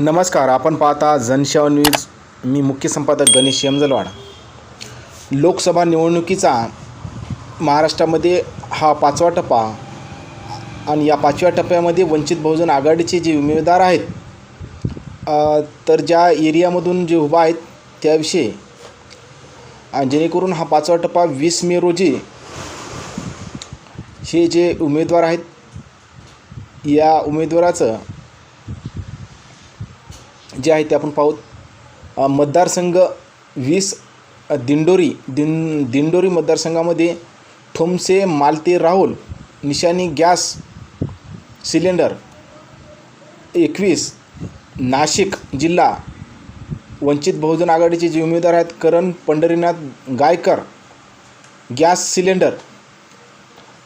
नमस्कार आपण पाहता जनसेवा न्यूज. मी मुख्य संपादक गणेश यमजलवाड. लोकसभा निवडणुकीचा महाराष्ट्रामध्ये हा पाचवा टप्पा आणि या पाचव्या टप्प्यामध्ये वंचित बहुजन आघाडीचे जे उमेदवार आहेत तर ज्या एरियामधून जे उभा आहेत त्याविषयी. आणि जेणेकरून हा पाचवा टप्पा वीस मे रोजी हे जे उमेदवार आहेत या उमेदवाराचं जे आहे ते आपण पाहूत मतदारसंघ वीस दिंडोरी दिन दिंडोरी मतदारसंघामध्ये ठोमसे मालते राहुल निशाणी गॅस सिलेंडर एकवीस नाशिक जिल्हा वंचित बहुजन आघाडीचे जे उमेदवार आहेत करण पंढरीनाथ गायकर गॅस सिलेंडर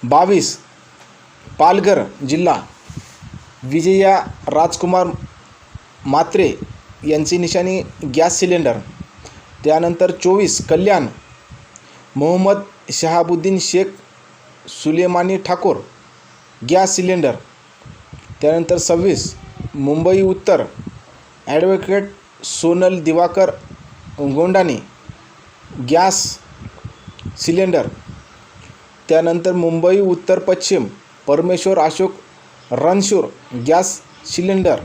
बावीस पालघर जिल्हा विजया राजकुमार मात्रे यांची निशाणी गॅस सिलेंडर त्यानंतर चोवीस कल्याण मोहम्मद शहाबुद्दीन शेख सुलेमानी ठाकूर गॅस सिलेंडर त्यानंतर सव्वीस मुंबई उत्तर advocate Sonal Diwakar Gondane gas cylinder त्यानंतर मुंबई उत्तर पश्चिम परमेश्वर अशोक रणशूर गॅस सिलेंडर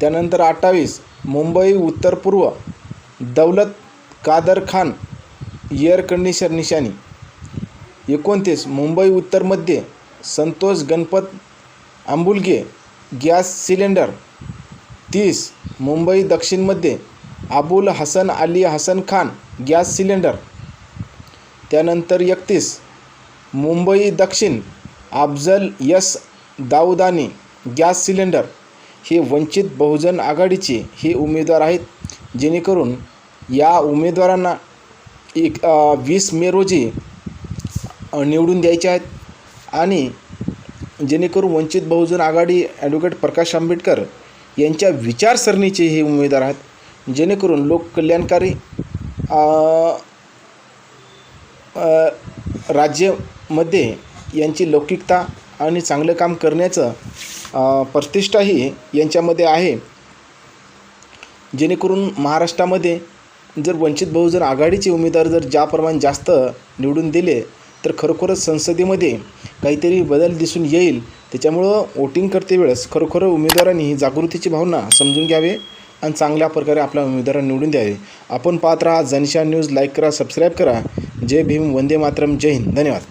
त्यानंतर अठ्ठावीस मुंबई उत्तर पूर्व दौलत कादर खान एअर कंडिशनर निशाणी. एकोणतीस मुंबई उत्तरमध्ये संतोष गणपत आंबुलगे गॅस सिलेंडर. तीस मुंबई दक्षिणमध्ये अबुल हसन अली हसन खान गॅस सिलेंडर. त्यानंतर एकतीस मुंबई दक्षिण Afzal yes Daudani gas cylinder. हे वंचित बहुजन आघाडीचे हे उमेदवार आहेत. जेणेकरून या उमेदवारांना एक वीस मे रोजी निवडून द्यायचे आहेत. आणि जेणेकरून वंचित बहुजन आघाडी ॲडव्होकेट प्रकाश आंबेडकर यांच्या विचारसरणीचे हे उमेदवार आहेत. जेणेकरून लोककल्याणकारी राज्यमध्ये राज्यामध्ये यांची लौकिकता आणि चांगलं काम करण्याचं प्रतिष्ठाही यांच्यामध्ये आहे. जेणेकरून महाराष्ट्रामध्ये जर वंचित बहुजन आघाडीचे उमेदवार जर ज्याप्रमाणे जास्त निवडून दिले तर खरोखरच संसदेमध्ये काहीतरी बदल दिसून येईल. त्याच्यामुळं वोटिंग करते वेळेस खरोखर उमेदवारांनी ही जागृतीची भावना समजून घ्यावे आणि चांगल्या प्रकारे आपल्या उमेदवारांना निवडून द्यावे. आपण पाहत राहा जनशा न्यूज लाईक करा सबस्क्राईब करा. जय भीम वंदे मातरम जय हिंद. धन्यवाद.